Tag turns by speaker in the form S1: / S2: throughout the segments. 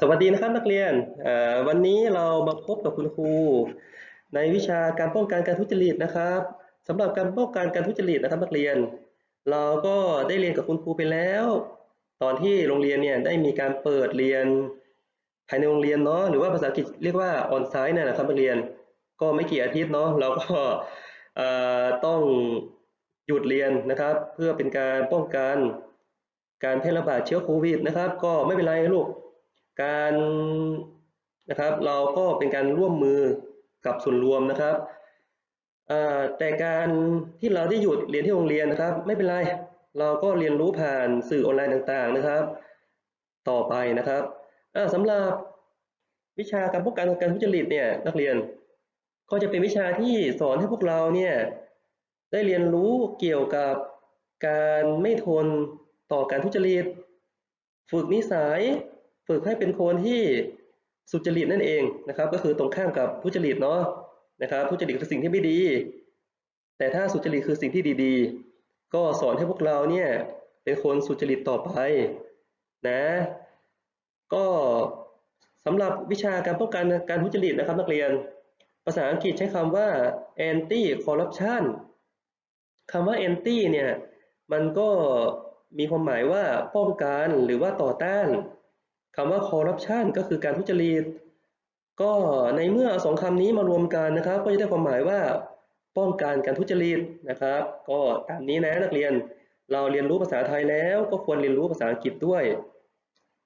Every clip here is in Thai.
S1: สวัสดีนะครับนักเรียนวันนี้เรามาพบกับคุณครู ในวิชาการป้องกันการทุจริตนะครับสำหรับการป้องกันการทุจริตนะครับนักเรียน เราก็ได้เรียนกับคุณครูไปแล้ว ตอนที่โรงเรียนเนี่ยได้มีการเปิดเรียนภายในโรงเรียนเนาะหรือว่าภาษาอังกฤษเรียกว่าออนไซต์เนี่ยนะครับนักเรียนก็ไม่กี่อาทิตย์เนาะเราก็ต้องหยุดเรียนนะครับ เพื่อเป็นการป้องกันการแพร่ระบาดเชื้อโควิดนะครับ ก็ไม่เป็นไรลูก การนะครับเราก็เป็นการร่วมมือกับส่วนรวมนะครับแต่การที่เราได้หยุดเรียนที่โรงเรียนนะครับ ไม่เป็นไรเราก็เรียนรู้ผ่านสื่อออนไลน์ต่างๆนะครับ ต่อไปนะครับอ่าสำหรับวิชาการป้องกันการทุจริตเนี่ยนักเรียน ก็จะเป็นวิชาที่สอนให้พวกเราเนี่ยได้เรียนรู้เกี่ยวกับการไม่ทนต่อการทุจริต ฝึกนิสัย ฝึกให้เป็นคนที่สุจริตนั่นเองนะครับ ก็คือตรงข้ามกับทุจริตเนาะนะครับทุจริตคือสิ่งที่ไม่ดี แต่ถ้าสุจริตคือสิ่งที่ดีๆ ก็สอนให้พวกเราเนี่ยเป็นคนสุจริตต่อไปนะ ก็สำหรับวิชาการป้องกันการทุจริตนะครับ นักเรียน ภาษาอังกฤษใช้คำว่า anti corruption คำว่า anti เนี่ยมันก็มีความหมายว่าป้องกันหรือว่าต่อต้าน คำว่า corruption ก็คือการทุจริต ก็ในเมื่อสองคำนี้มารวมกันนะครับ ก็จะได้ความหมายว่าป้องกันการทุจริตนะครับ ก็ตามนี้นะนักเรียน เราเรียนรู้ภาษาไทยแล้วก็ควรเรียนรู้ภาษาอังกฤษด้วย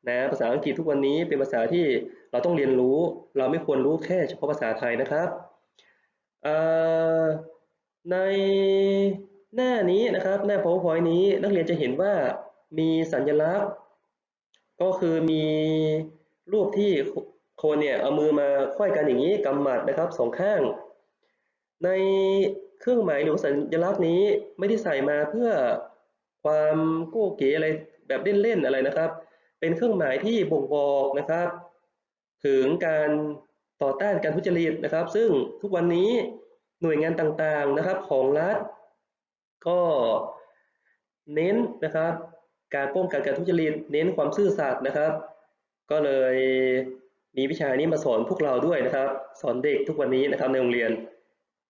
S1: นะภาษาอังกฤษทุกวันนี้เป็นภาษาที่เราต้องเรียนรู้ เราไม่ควรรู้แค่เฉพาะภาษาไทยนะครับในหน้านี้นะครับ หน้า powerpoint นี้นักเรียนจะเห็นว่ามีสัญลักษณ์ ก็คือมีรูปที่คนเนี่ยเอามือมาควยกันอย่างนี้กำหมัดนะครับสองข้าง ในเครื่องหมายหรือสัญลักษณ์นี้ไม่ได้ใส่มาเพื่อความโก้เก๋อะไรแบบเล่นๆอะไรนะครับ เป็นเครื่องหมายที่บ่งบอกนะครับ ถึงการต่อต้านการทุจริตนะครับ ซึ่งทุกวันนี้หน่วยงานต่างๆนะครับของรัฐ ก็เน้นนะครับ การป้องกันการทุจริตเน้นความซื่อสัตย์นะครับ ก็เลยมีวิชานี้มาสอนพวกเราด้วยนะครับ สอนเด็กทุกวันนี้นะครับในโรงเรียน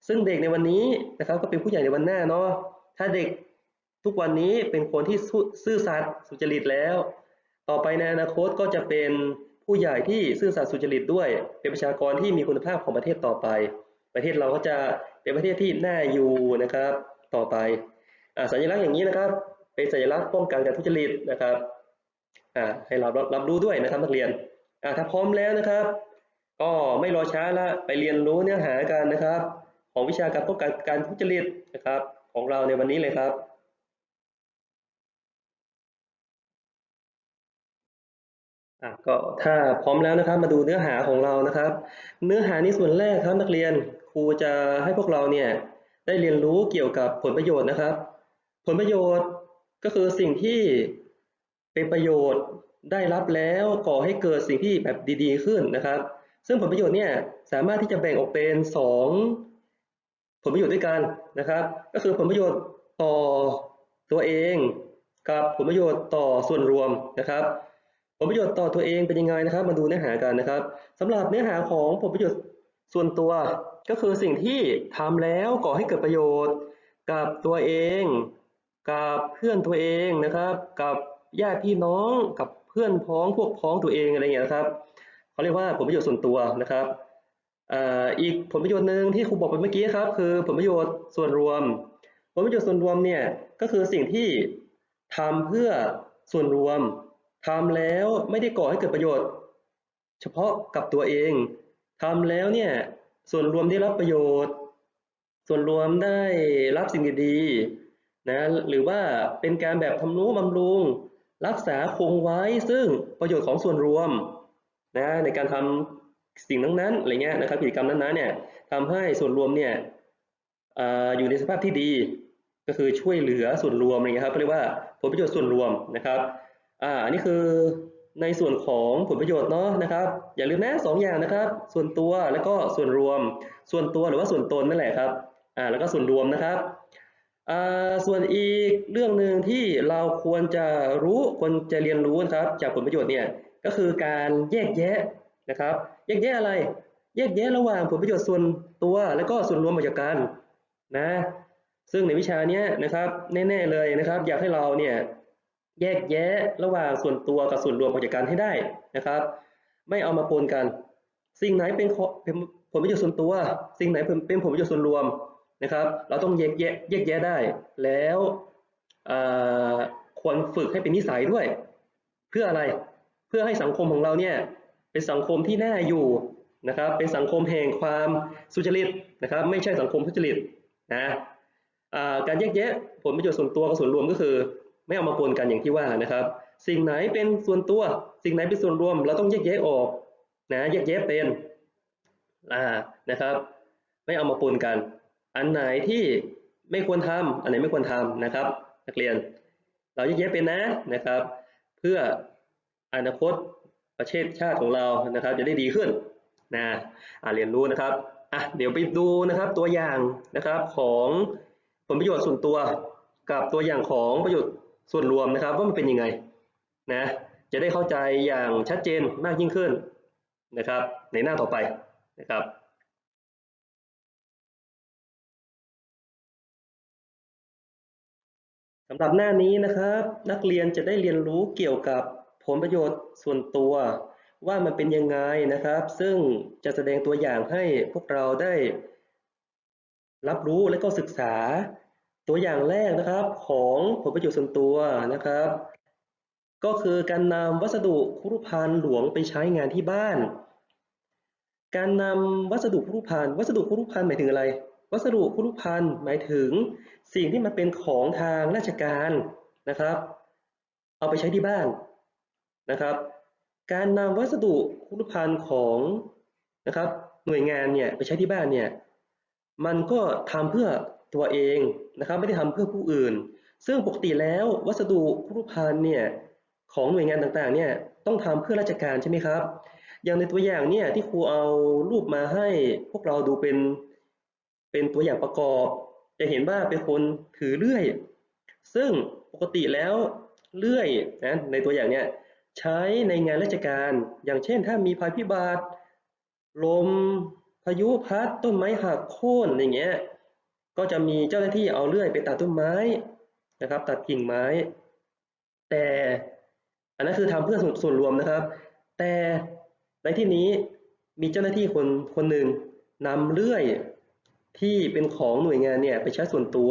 S1: ซึ่งเด็กในวันนี้นะครับ ก็เป็นผู้ใหญ่ในวันหน้าเนาะถ้าเด็กทุกวันนี้เป็นคนที่ซื่อสัตย์สุจริตแล้ว ต่อไปในอนาคตก็จะเป็นผู้ใหญ่ที่ซื่อสัตย์สุจริตด้วย เป็นประชากรที่มีคุณภาพของประเทศต่อไป ประเทศเราก็จะเป็นประเทศที่น่าอยู่นะครับต่อไปอ่าสัญลักษณ์อย่างนี้นะครับ เป็นสัญลักษณ์ป้องกันการทุจริตนะครับให้เรารับรู้ด้วยนะครับนักเรียนถ้าพร้อมแล้วนะครับ ก็ไม่รอช้าละไปเรียนรู้เนื้อหากันนะครับ ของวิชาการป้องกันการทุจริตนะครับ ของเราในวันนี้เลยครับอะก็ถ้าพร้อมแล้วนะครับมาดูเนื้อหาของเรานะครับ เนื้อหาในส่วนแรกครับนักเรียนครูจะให้พวกเราเนี่ยได้เรียนรู้เกี่ยวกับผลประโยชน์นะครับ ผลประโยชน์ ก็คือสิ่งที่เป็นประโยชน์ได้รับแล้วก่อให้เกิดสิ่งที่แบบดีๆขึ้นนะครับ ซึ่งผลประโยชน์เนี่ยสามารถที่จะแบ่งออกเป็นสองผลประโยชน์ด้วยกันนะครับ ก็คือผลประโยชน์ต่อตัวเองกับผลประโยชน์ต่อส่วนรวมนะครับ ผลประโยชน์ต่อตัวเองเป็นยังไงนะครับ มาดูเนื้อหากันนะครับสำหรับเนื้อหาของผลประโยชน์ส่วนตัวก็คือสิ่งที่ทำแล้วก่อให้เกิดประโยชน์กับตัวเอง กับเพื่อนตัวเองนะครับ กับญาติพี่น้องกับเพื่อนพ้องพวกพ้องตัวเองอะไรอย่างเงี้ยนะครับเขาเรียกว่าผลประโยชน์ส่วนตัวนะครับอีกผลประโยชน์หนึ่งที่ครูบอกไปเมื่อกี้ครับ คือผลประโยชน์ส่วนรวม ผลประโยชน์ส่วนรวมเนี่ยก็คือสิ่งที่ทำเพื่อส่วนรวมทำแล้วไม่ได้ก่อให้เกิดประโยชน์ เฉพาะกับตัวเองทำแล้วเนี่ยส่วนรวมได้รับประโยชน์ ส่วนรวมได้รับสิ่งดีๆ นะหรือว่าเป็นการแบบทำนุบำรุง รักษาคงไว้ซึ่งประโยชน์ของส่วนรวมนะในการทำสิ่งนั้นๆอะไรเงี้ยนะครับกิจกรรมนั้นๆเนี่ยทำให้ส่วนรวมเนี่ยออยู่ในสภาพที่ดี ก็คือช่วยเหลือส่วนรวมอะไรเงี้ยครับเรียกว่าผลประโยชน์ส่วนรวมนะครับอ่าอันนี้คือในส่วนของผลประโยชน์เนาะนะครับ อย่าลืมนะสองอย่างนะครับ ส่วนตัวแล้วก็ส่วนรวม ส่วนตัวหรือว่าส่วนตนนั่นแหละครับอ่าแล้วก็ส่วนรวมนะครับ ส่วนอีกเรื่องหนึ่งที่เราควรจะรู้ควรจะเรียนรู้นะครับ จากผลประโยชน์เนี่ยก็คือการแยกแยะนะครับ แยกแยะอะไร แยกแยะระหว่างผลประโยชน์ส่วนตัว และก็ส่วนรวมออกจากกันนะซึ่งในวิชานี้นะครับแน่ๆเลยนะครับ อยากให้เราเนี่ยแยกแยะระหว่างส่วนตัวกับส่วนรวมออกจากกันให้ได้นะครับ ไม่เอามาปนกัน สิ่งไหนเป็นผลประโยชน์ส่วนตัว สิ่งไหนเป็นผลประโยชน์ส่วนรวม นะครับ เราต้องแยกแยะแยกแยะได้ แล้วควรฝึกให้เป็นนิสัยด้วย เพื่ออะไร เพื่อให้สังคมของเราเนี่ยเป็นสังคมที่น่าอยู่นะครับ เป็นสังคมแห่งความสุจริตนะครับ ไม่ใช่สังคมทุจริตนะการแยกแยะผลประโยชน์ส่วนตัวกับส่วนรวมก็คือ ไม่เอามาปนกันอย่างที่ว่านะครับ สิ่งไหนเป็นส่วนตัว สิ่งไหนเป็นส่วนรวม เราต้องแยกแยะออกนะแยกแยะเป็นนะครับ ไม่เอามาปนกัน อันไหนที่ไม่ควรทำอันไหนไม่ควรทำนะครับ นักเรียน เราแยกแยะเป็นนะนะครับ เพื่ออนาคตประเทศชาติของเรานะครับ จะได้ดีขึ้นนะอ่าเรียนรู้นะครับอะเดี๋ยวไปดูนะครับตัวอย่างนะครับของผลประโยชน์ส่วนตัวกับตัวอย่างของประโยชน์ส่วนรวมนะครับ ว่ามันเป็นยังไงนะจะได้เข้าใจอย่างชัดเจนมากยิ่งขึ้นนะครับ ในหน้าต่อไปนะครับ สำหรับหน้านี้นะครับ นักเรียนจะได้เรียนรู้เกี่ยวกับผลประโยชน์ส่วนตัวว่ามันเป็นยังไงนะครับ ซึ่งจะแสดงตัวอย่างให้พวกเราได้ รับรู้และก็ศึกษาตัวอย่างแรกนะครับของผลประโยชน์ส่วนตัวนะครับ ก็คือการนำวัสดุคุรุภัณฑ์หลวงไปใช้งานที่บ้าน การนำวัสดุคุรุภัณฑ์วัสดุคุรุภัณฑ์หมายถึงอะไร วัสดุคุรุภัณฑ์หมายถึงสิ่งที่มันเป็นของทางราชการนะครับ เอาไปใช้ที่บ้านนะครับ การนำวัสดุคุรุภัณฑ์ของนะครับ หน่วยงานเนี่ยไปใช้ที่บ้านเนี่ยมันก็ทำเพื่อตัวเองนะครับ ไม่ได้ทำเพื่อผู้อื่น ซึ่งปกติแล้ววัสดุคุรุภัณฑ์เนี่ยของหน่วยงานต่างๆเนี่ยต้องทำเพื่อราชการใช่ไหมครับ อย่างในตัวอย่างเนี่ยที่ครูเอารูปมาให้พวกเราดูเป็น เป็นตัวอย่างประกอบ จะเห็นว่าเป็นคนถือเลื่อย ซึ่งปกติแล้วเลื่อยนะในตัวอย่างเนี่ยใช้ในงานราชการ อย่างเช่น ถ้ามีภัยพิบัติลมพายุพัดต้นไม้หักโค่นอย่างเงี้ยก็จะมีเจ้าหน้าที่เอาเลื่อยไปตัดต้นไม้นะครับ ตัดกิ่งไม้ แต่อันนั้นคือทำเพื่อส่วนรวมนะครับ แต่ในที่นี้มีเจ้าหน้าที่คนคนหนึ่งนำเลื่อย ที่เป็นของหน่วยงานเนี่ยไปใช้ส่วนตัว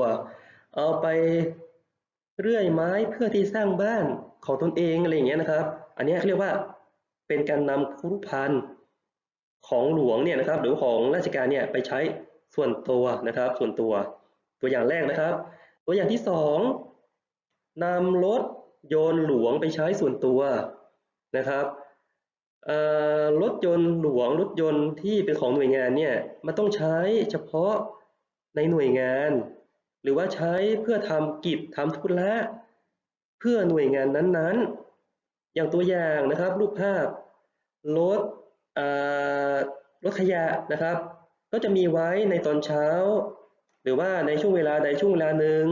S1: เอาไปเลื่อยไม้เพื่อที่สร้างบ้านของตนเองอะไรอย่างเงี้ยนะครับ อันนี้เขาเรียกว่าเป็นการนำคุรุพันธ์ของหลวงเนี่ยนะครับ หรือของราชการเนี่ยไปใช้ส่วนตัวนะครับ ส่วนตัวตัวอย่างแรกนะครับ ตัวอย่างที่สองนำรถยนต์หลวงไปใช้ส่วนตัวนะครับ รถยนต์หลวงรถยนต์ที่เป็นของหน่วยงานเนี่ยมันต้องใช้เฉพาะในหน่วยงาน หรือว่าใช้เพื่อทำกิจทำธุระเพื่อหน่วยงานนั้นๆ อย่างตัวอย่างนะครับรูปภาพรถรถขยะนะครับ ก็จะมีไว้ในตอนเช้า หรือว่าในช่วงเวลาใดช่วงเวลาหนึ่ง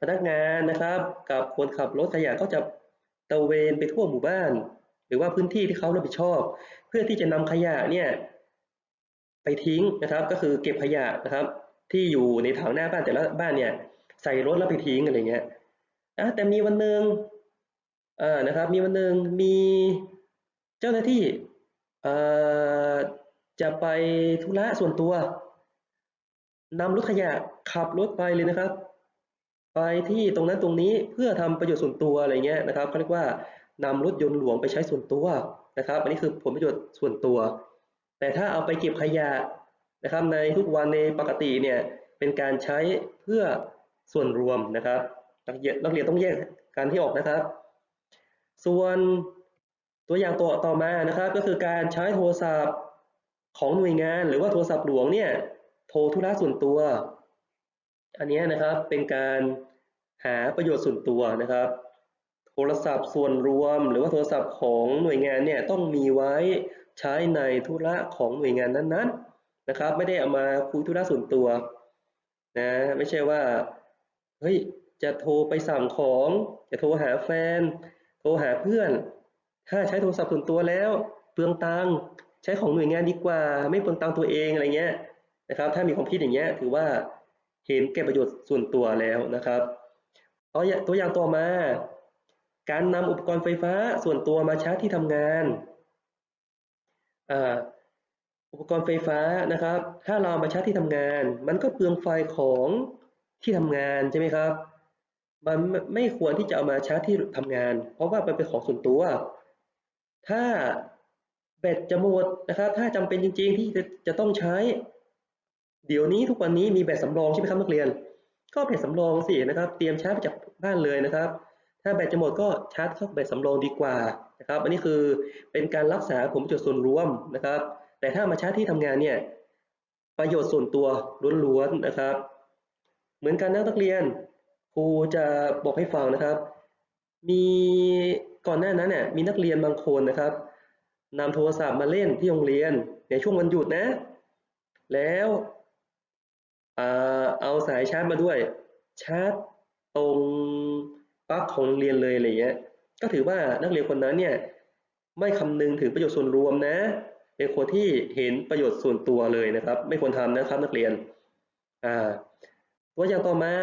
S1: พนักงานนะครับ กับคนขับรถขยะก็จะตะเวนไปทั่วหมู่บ้าน รือว่าพื้นที่ที่เขารับผิดชอบ เพื่อที่จะนำขยะเนี่ยไปทิ้งนะครับ ก็คือเก็บขยะนะครับ ที่อยู่ในถังหน้าบ้านแต่ละบ้านเนี่ยใส่รถแล้วไปทิ้งอะไรเงี้ยแต่มีวันหนึ่งอ่านะครับ มีวันหนึ่งมีเจ้าหน้าที่อ่าจะไปธุระส่วนตัวนำรถขยะขับรถไปเลยนะครับ ไปที่ตรงนั้นตรงนี้เพื่อทำประโยชน์ส่วนตัวอะไรเงี้ยนะครับเขาเรียกว่า นำรถยนต์หลวงไปใช้ส่วนตัวนะครับ อันนี้คือผลประโยชน์ส่วนตัว แต่ถ้าเอาไปเก็บขยะนะครับ ในทุกวันในปกติเนี่ยเป็นการใช้เพื่อส่วนรวมนะครับ นักเรียนนักเรียนต้องแยกการที่ออกนะครับ ส่วนตัวอย่างตัวต่อมานะครับ ก็คือการใช้โทรศัพท์ของหน่วยงาน หรือว่าโทรศัพท์หลวงเนี่ยโทรธุระส่วนตัว อันนี้นะครับเป็นการหาประโยชน์ส่วนตัวนะครับ โทรศัพท์ส่วนรวม หรือว่าโทรศัพท์ของหน่วยงานเนี่ยต้องมีไว้ใช้ในธุระของหน่วยงานนั้นๆนะครับ ไม่ได้เอามาคุยธุระส่วนตัวนะไม่ใช่ว่าเฮ้ยจะโทรไปสั่งของ จะโทรหาแฟน โทรหาเพื่อน ถ้าใช้โทรศัพท์ส่วนตัวแล้วเปลืองตังค์ใช้ของหน่วยงานดีกว่า ไม่เปลืองตังค์ตัวเองอะไรเงี้ยนะครับ ถ้ามีความคิดอย่างเงี้ยถือว่าเห็นแก่ประโยชน์ส่วนตัวแล้วนะครับตัวอย่างตัวอย่างต่อมา การนำอุปกรณ์ไฟฟ้าส่วนตัวมาชาร์จที่ทำงานอุปกรณ์ไฟฟ้านะครับ ถ้าเราเอามาชาร์จที่ทำงาน มันก็เปลืองไฟของที่ทำงานใช่ไหมครับ มันไม่ควรที่จะเอามาชาร์จที่ทำงาน เพราะว่ามันเป็นของส่วนตัว ถ้าแบตจะหมดนะครับ ถ้าจำเป็นจริง ๆ ที่จะจะต้องใช้ เดี๋ยวนี้ทุกวันนี้มีแบตสำรองใช่ไหมครับนักเรียน ก็แบตสำรองสินะครับ เตรียมชาร์จไปจากบ้านเลยนะครับ ถ้าแบตจะหมดก็ชาร์จเข้าแบตสำรองดีกว่านะครับ อันนี้คือเป็นการรักษาผลประโยชน์ส่วนรวมนะครับ แต่ถ้ามาชาร์จที่ทำงานเนี่ยประโยชน์ส่วนตัวล้วนๆนะครับ เหมือนกันนักเรียนครูจะบอกให้ฟังนะครับ มีก่อนหน้านั้นเนี่ยมีนักเรียนบางคนนะครับนำโทรศัพท์มาเล่นที่โรงเรียนในช่วงวันหยุดนะ แล้วเอาสายชาร์จมาด้วย ชาร์จตรง ปั๊กของโรงเรียนเลยอะไรเงี้ย ก็ถือว่านักเรียนคนนั้นเนี่ยไม่คำนึงถึงประโยชน์ส่วนรวมนะ เป็นคนที่เห็นประโยชน์ส่วนตัวเลยนะครับ ไม่ควรทำนะครับนักเรียนอ่าตัวอย่างต่อมา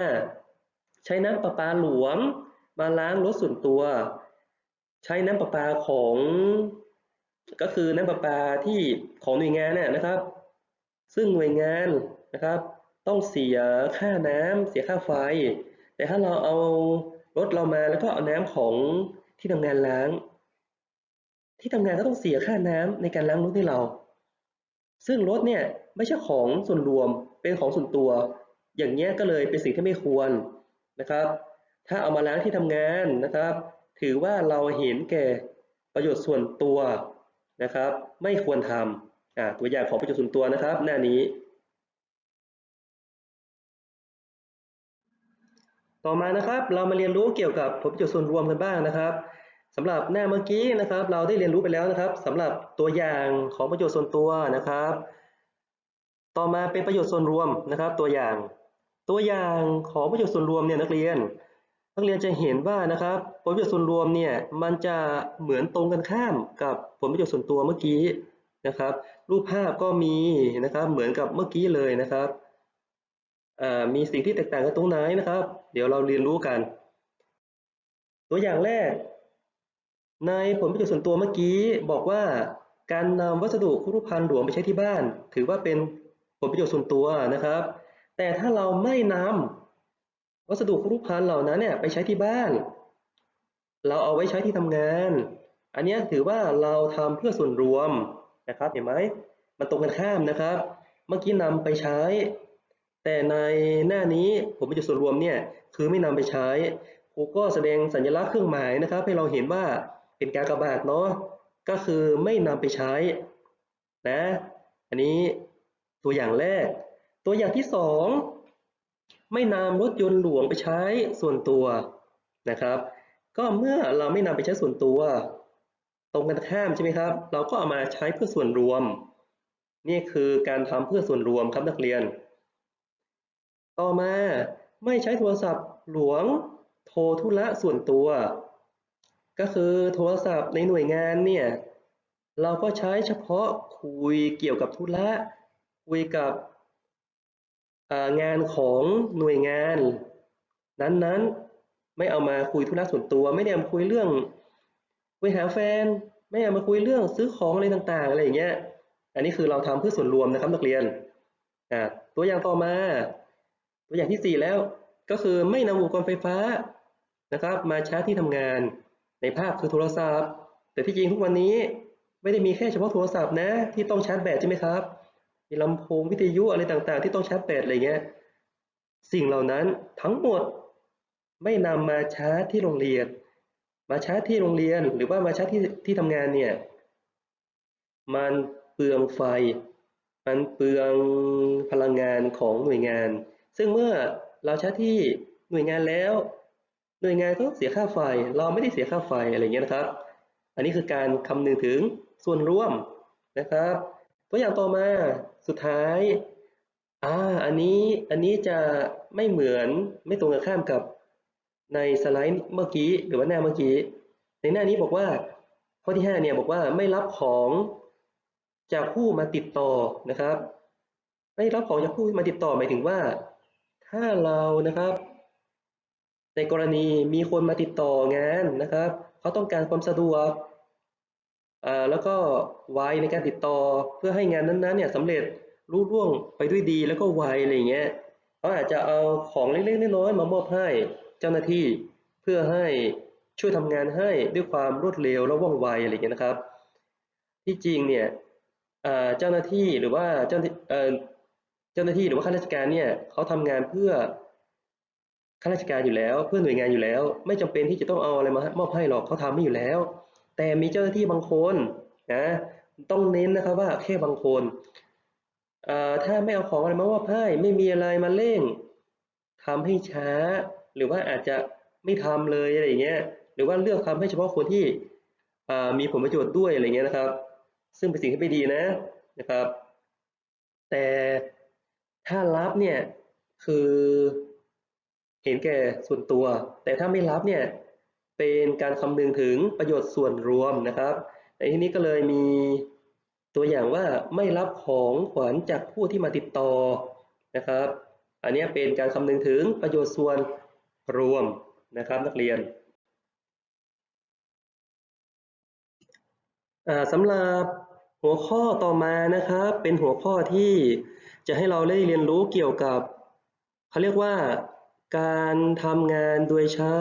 S1: ใช้น้ำประปาหลวง มาล้างรถส่วนตัว ใช้น้ำประปาของ ก็คือน้ำประปาที่ของหน่วยงานน่ะนะครับ ซึ่งหน่วยงานนะครับ ต้องเสียค่าน้ำเสียค่าไฟ แต่ถ้าเราเอา รถเรามาแล้วก็เอาน้ำของที่ทำงานล้าง ที่ทำงานก็ต้องเสียค่าน้ำในการล้างรถให้เรา ซึ่งรถเนี่ยไม่ใช่ของส่วนรวมเป็นของส่วนตัว อย่างเงี้ยก็เลยเป็นสิ่งที่ไม่ควรนะครับ ถ้าเอามาล้างที่ทำงานนะครับ ถือว่าเราเห็นแก่ประโยชน์ส่วนตัวนะครับ ไม่ควรทำตัวอย่างของประโยชน์ส่วนตัวนะครับ หน้านี้ ต่อมานะครับเรามาเรียนรู้เกี่ยวกับผลประโยชน์ส่วนรวมกันบ้างนะครับสำหรับหน้าเมื่อกี้นะครับ เราได้เรียนรู้ไปแล้วนะครับสำหรับตัวอย่างของประโยชน์ส่วนตัวนะครับ ต่อมาเป็นประโยชน์ส่วนรวมนะครับ ตัวอย่าง ตัวอย่างของประโยชน์ส่วนรวมเนี่ยนักเรียน นักเรียนจะเห็นว่านะครับ ผลประโยชน์ส่วนรวมเนี่ยมันจะเหมือนตรงกันข้ามกับผลประโยชน์ส่วนตัวเมื่อกี้นะครับ รูปภาพก็มีนะครับเหมือนกับเมื่อกี้เลยนะครับ มีสิ่งที่แตกต่างกันตรงไหนนะครับ เดี๋ยวเราเรียนรู้กัน ตัวอย่างแรก ในผลประโยชน์ส่วนตัวเมื่อกี้บอกว่าการนำวัสดุคุรุพันธ์หลวงไปใช้ที่บ้าน ถือว่าเป็นผลประโยชน์ส่วนตัวนะครับ แต่ถ้าเราไม่นำวัสดุคุรุพันธ์เหล่านั้นเนี่ยไปใช้ที่บ้าน เราเอาไว้ใช้ที่ทำงาน อันนี้ถือว่าเราทำเพื่อส่วนรวมนะครับเห็นไหมมันตรงกันข้ามนะครับ เมื่อกี้นำไปใช้ แต่ในหน้านี้ผลประโยชน์ส่วนรวมเนี่ยคือไม่นำไปใช้ครูก็แสดงสัญลักษณ์เครื่องหมายนะครับ ให้เราเห็นว่าเป็นการกระบาดเนาะก็คือไม่นำไปใช้นะ อันนี้ตัวอย่างแรก ตัวอย่างที่สองไม่นำรถยนต์หลวงไปใช้ส่วนตัวนะครับ ก็เมื่อเราไม่นำไปใช้ส่วนตัว ตรงกันข้ามใช่ไหมครับ เราก็เอามาใช้เพื่อส่วนรวม นี่คือการทำเพื่อส่วนรวมครับนักเรียน ต่อมาไม่ใช้โทรศัพท์หลวงโทรธุระส่วนตัว ก็คือโทรศัพท์ในหน่วยงานเนี่ยเราก็ใช้เฉพาะคุยเกี่ยวกับธุระคุยกับงานของหน่วยงาน นั้นๆไม่เอามาคุยธุระส่วนตัว ไม่ได้เอมาคุยเรื่องคุยหาแฟน ไม่เอามาคุยเรื่องซื้อของอะไรต่างๆอะไรอย่างเงี้ยอันนี้คือเราทำเพื่อส่วนรวมนะครับนักเรียนตัวอย่างต่อมา ตัวอย่างที่สี่แล้วก็คือไม่นำอุปกรณ์ไฟฟ้านะครับ มาชาร์จที่ทำงานในภาพคือโทรศัพท์ แต่ที่จริงทุกวันนี้ไม่ได้มีแค่เฉพาะโทรศัพท์นะที่ต้องชาร์จแบตใช่ไหมครับ มีลำโพงวิทยุอะไรต่างๆ ที่ต้องชาร์จแบตอะไรเงี้ยสิ่งเหล่านั้นทั้งหมดไม่นำมาชาร์จที่โรงเรียน มาชาร์จที่โรงเรียนหรือว่ามาชาร์จที่ที่ทำงานเนี่ยมันเปลืองไฟ มันเปลืองพลังงานของหน่วยงาน ซึ่งเมื่อเราชาร์จที่หน่วยงานแล้ว หน่วยงานก็เสียค่าไฟ เราไม่ได้เสียค่าไฟอะไรเงี้ยนะครับ อันนี้คือการคำนึงถึงส่วนร่วมนะครับ ตัวอย่างต่อมาสุดท้ายอ่าอันนี้อันนี้จะไม่เหมือนไม่ตรงกันข้ามกับในสไลด์เมื่อกี้หรือว่าหน้าเมื่อกี้ ในหน้านี้บอกว่าข้อที่ห้าเนี่ยบอกว่าไม่รับของจากผู้มาติดต่อนะครับ ไม่รับของจากผู้มาติดต่อหมายถึงว่า ถ้าเรานะครับ ในกรณีมีคนมาติดต่องานนะครับเขาต้องการความสะดวกอ่าแล้วก็ไวในการติดต่อเพื่อให้งานนั้นๆเนี่ยสำเร็จรุ่ร่วงไปด้วยดีแล้วก็ไวอะไรเงี้ยเขาอาจจะเอาของเล็กๆน้อยๆมามอบให้เจ้าหน้าที่เพื่อให้ช่วยทำงานให้ด้วยความรวดเร็วและว่องไวอะไรเงี้ยนะครับ ที่จริงเนี่ยอ่าเจ้าหน้าที่หรือว่าเจ้าหน้า เจ้าหน้าที่หรือว่าข้าราชการเนี่ยเขาทำงานเพื่อข้าราชการอยู่แล้ว เพื่อหน่วยงานอยู่แล้ว ไม่จำเป็นที่จะต้องเอาอะไรมามอบให้หรอกเขาทำให้อยู่แล้ว แต่มีเจ้าหน้าที่บางคนนะต้องเน้นนะครับว่าแค่บางคนถ้าไม่เอาของอะไรมามอบให้ไม่มีอะไรมาเร่งทำให้ช้า หรือว่าอาจจะไม่ทำเลยอะไรอย่างเงี้ยหรือว่าเลือกทำให้เฉพาะคนที่มีผลประโยชน์ด้วยอะไรเงี้ยนะครับ ซึ่งเป็นสิ่งที่ไม่ดีนะนะครับ แต่ ถ้ารับเนี่ยคือเห็นแก่ส่วนตัว แต่ถ้าไม่รับเนี่ยเป็นการคำนึงถึงประโยชน์ส่วนรวมนะครับในที่นี้ก็เลยมีตัวอย่างว่าไม่รับของขวัญจากผู้ที่มาติดต่อนะครับ อันนี้เป็นการคำนึงถึงประโยชน์ส่วนรวมนะครับนักเรียนสำหรับหัวข้อต่อมานะครับ เป็นหัวข้อที่ จะให้เราได้เรียนรู้เกี่ยวกับเขาเรียกว่าการทำงานโดยใช้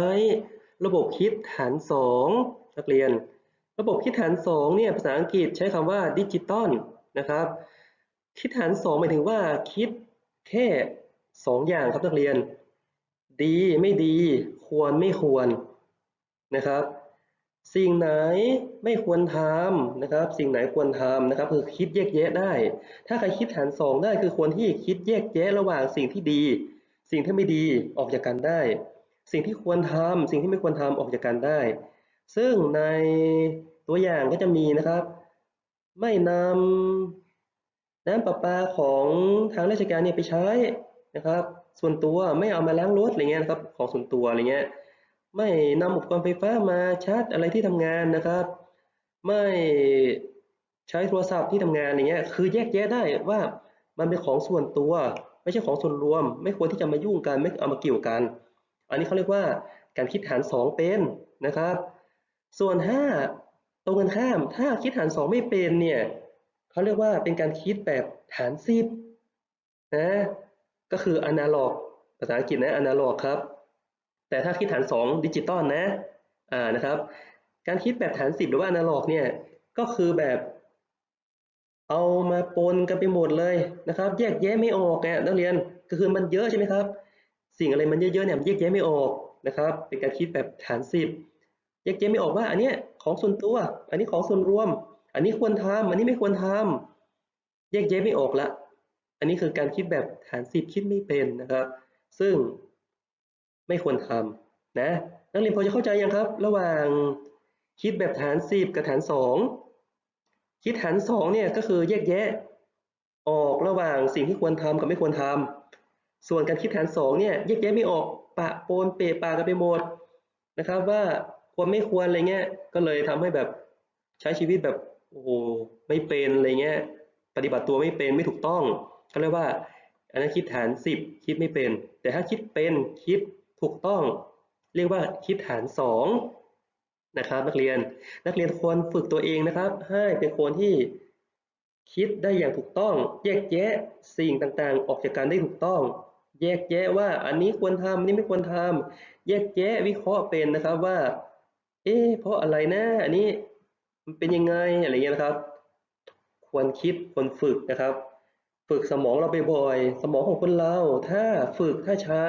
S1: ระบบคิดฐานสองนักเรียน ระบบคิดฐานสองเนี่ยภาษาอังกฤษใช้คำว่าดิจิตอลนะครับ คิดฐานสองหมายถึงว่าคิดแค่สองอย่างครับนักเรียน ดีไม่ดี ควรไม่ควรนะครับ สิ่งไหนไม่ควรทำนะครับ สิ่งไหนควรทำนะครับ คือคิดแยกแยะได้ ถ้าใครคิดหารสองได้คือคนที่คิดแยกแยะระหว่างสิ่งที่ดี สิ่งที่ไม่ดีออกจากกันได้ สิ่งที่ควรทำสิ่งที่ไม่ควรทำออกจากกันได้ ซึ่งในตัวอย่างก็จะมีนะครับ ไม่นำน้ำประปาของทางราชการเนี่ยไปใช้นะครับ ส่วนตัวไม่เอามาล้างรถอะไรเงี้ยนะครับ ของส่วนตัวอะไรเงี้ย ไม่นำอุปกรณ์ไฟฟ้ามาชาร์จอะไรที่ทำงานนะครับ ไม่ใช้โทรศัพท์ที่ทำงานอย่างเงี้ยคือแยกแยะได้ว่ามันเป็นของส่วนตัว ไม่ใช่ของส่วนรวม ไม่ควรที่จะมายุ่งกันไม่เอามาเกี่ยวกัน อันนี้เขาเรียกว่าการคิดหารสองเป็นนะครับ ส่วนถ้าตรงกันข้าม ถ้าคิดหารสองไม่เป็นเนี่ยเขาเรียกว่าเป็นการคิดแบบฐานสิบนะก็คืออนาล็อกภาษาอังกฤษนะอนาล็อกครับ แต่ถ้าคิดฐาน 2 ดิจิตอลนะอ่านะครับ การคิดแบบฐาน 10 หรือว่าอนาล็อกเนี่ยก็คือแบบ เอามาปนกันไปหมดเลยนะครับ แยกแยะไม่ออกเนี่ยนักเรียนก็คือมันเยอะใช่ไหมครับ สิ่งอะไรมันเยอะๆเนี่ยแยกแยะไม่ออกนะครับ เป็นการคิดแบบฐาน 10 แยกแยะไม่ออกว่า อันเนี้ยของส่วนตัว อันนี้ของส่วนรวม อันนี้ควรทำอันนี้ไม่ควรทำแยกแยะไม่ออกละ อันนี้คือการคิดแบบฐาน 10 คิดไม่เป็นนะครับ ซึ่ง ไม่ควรทำนะนักเรียนพอจะเข้าใจยังครับ ระหว่างคิดแบบฐาน 10 กับฐาน 2 คิดฐาน2เนี่ยก็คือแยกแยะ ออกระหว่างสิ่งที่ควรทำกับไม่ควรทำส่วนการคิดฐาน2เนี่ยแยกแยะไม่ออกปะปนเปะปากันไปหมดนะครับว่าควรไม่ควรอะไรเงี้ยก็เลยทำให้แบบใช้ชีวิตแบบโอ้โหไม่เป็นอะไรเงี้ยปฏิบัติตัวไม่เป็นไม่ถูกต้องก็เรียกว่าอันนั้นคิดฐาน 10 คิดไม่เป็น แต่ถ้าคิดเป็นคิด ถูกต้องเรียกว่าคิดฐาน2นะครับนักเรียนนักเรียนควรฝึกตัวเองนะครับ ให้เป็นคนที่คิดได้อย่างถูกต้อง แยกแยะสิ่งต่างๆ ออกจากกันได้ถูกต้อง แยกแยะว่าอันนี้ควรทำอันนี้ไม่ควรทำแยกแยะวิเคราะห์เป็นนะครับว่า เอ๊ะเพราะอะไรนะอันนี้มันเป็นยังไงอะไรเงี้ยนะครับ ควรคิดควรฝึกนะครับ ฝึกสมองเราบ่อยๆสมองของคนเราถ้าฝึกถ้าใช้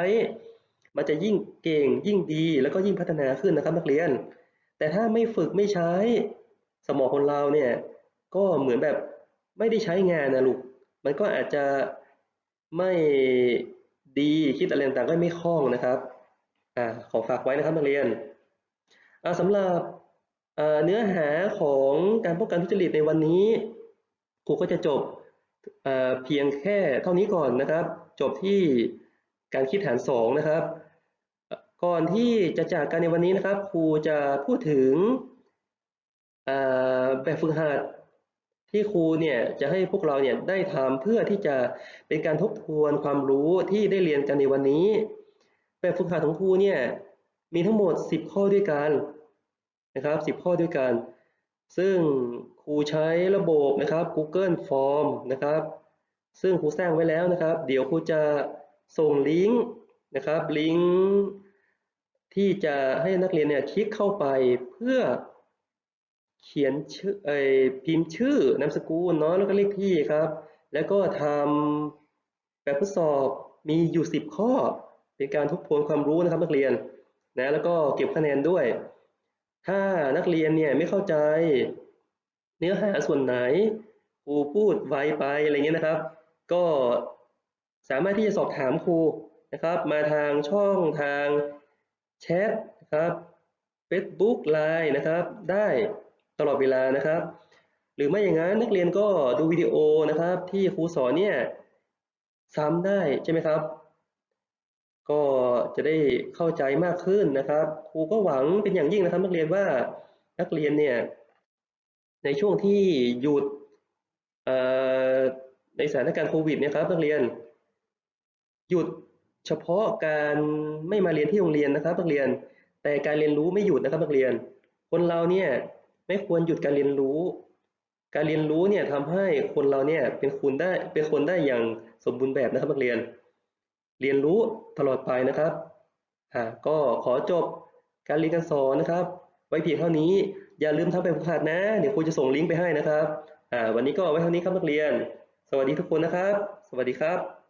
S1: มันจะยิ่งเก่งยิ่งดีแล้วก็ยิ่งพัฒนาขึ้นนะครับนักเรียน แต่ถ้าไม่ฝึกไม่ใช้ สมองคนเราเนี่ยก็เหมือนแบบไม่ได้ใช้งานนะลูก มันก็อาจจะไม่ดีคิดอะไรต่างๆก็ไม่คล่องนะครับอ่าขอฝากไว้นะครับนักเรียนอ่าสำหรับเนื้อหาของการป้องกันทุจริตในวันนี้ครูก็จะจบเพียงแค่เท่านี้ก่อนนะครับ จบที่ การคิดฐานสองนะครับ ก่อนที่จะจากกันในวันนี้นะครับ ครูจะพูดถึงแบบฝึกหัดที่ครูเนี่ยจะให้พวกเราเนี่ยได้ทำเพื่อที่จะเป็นการทบทวนความรู้ที่ได้เรียนกันในวันนี้ แบบฝึกหัดของครูเนี่ยมีทั้งหมด 10 ข้อด้วยกันนะครับ 10 ข้อด้วยกัน ซึ่งครูใช้ระบบนะครับ Google Form นะครับ ซึ่งครูสร้างไว้แล้วนะครับ เดี๋ยวครูจะ ส่งลิงก์นะครับลิงก์ที่จะให้นักเรียนเนี่ยคลิกเข้าไปเพื่อเขียนชื่อเอ่อพิมพ์ชื่อนามสกุลเนาะแล้วก็เลขที่ครับ แล้วก็ทำแบบทดสอบมีอยู่ 10 ข้อ เป็นการทบทวนความรู้นะครับนักเรียนนะแล้วก็เก็บคะแนนด้วย ถ้านักเรียนเนี่ยไม่เข้าใจ เนื้อหาส่วนไหนครูพูดไวไปอะไรเงี้ยนะครับ ก็ สามารถที่จะสอบถามครูนะครับ มาทางช่องทางแชทนะครับ Facebook Line นะครับ ได้ตลอดเวลานะครับ หรือไม่อย่างนั้นนักเรียนก็ดูวิดีโอนะครับ ที่ครูสอนเนี่ยซ้ำได้ใช่ไหมครับ ก็จะได้เข้าใจมากขึ้นนะครับ ครูก็หวังเป็นอย่างยิ่งนะครับ นักเรียนว่านักเรียนเนี่ยในช่วงที่หยุดในสถานการณ์โควิดเนี่ยครับนักเรียน หยุดเฉพาะการไม่มาเรียนที่โรงเรียนนะครับนักเรียน แต่การเรียนรู้ไม่หยุดนะครับนักเรียน คนเราเนี่ยไม่ควรหยุดการเรียนรู้ การเรียนรู้เนี่ยทำให้คนเราเนี่ยเป็นคนได้เป็นคนได้อย่างสมบูรณ์แบบนะครับนักเรียน เรียนรู้ตลอดไปนะครับอ่าก็ขอจบการเรียนการสอนนะครับ ไว้เพียงเท่านี้อย่าลืมทำแบบฝึกหัดนะ เดี๋ยวครูจะส่งลิงก์ไปให้นะครับอ่าวันนี้ก็ไว้เท่านี้ครับนักเรียน สวัสดีทุกคนนะครับ สวัสดีครับ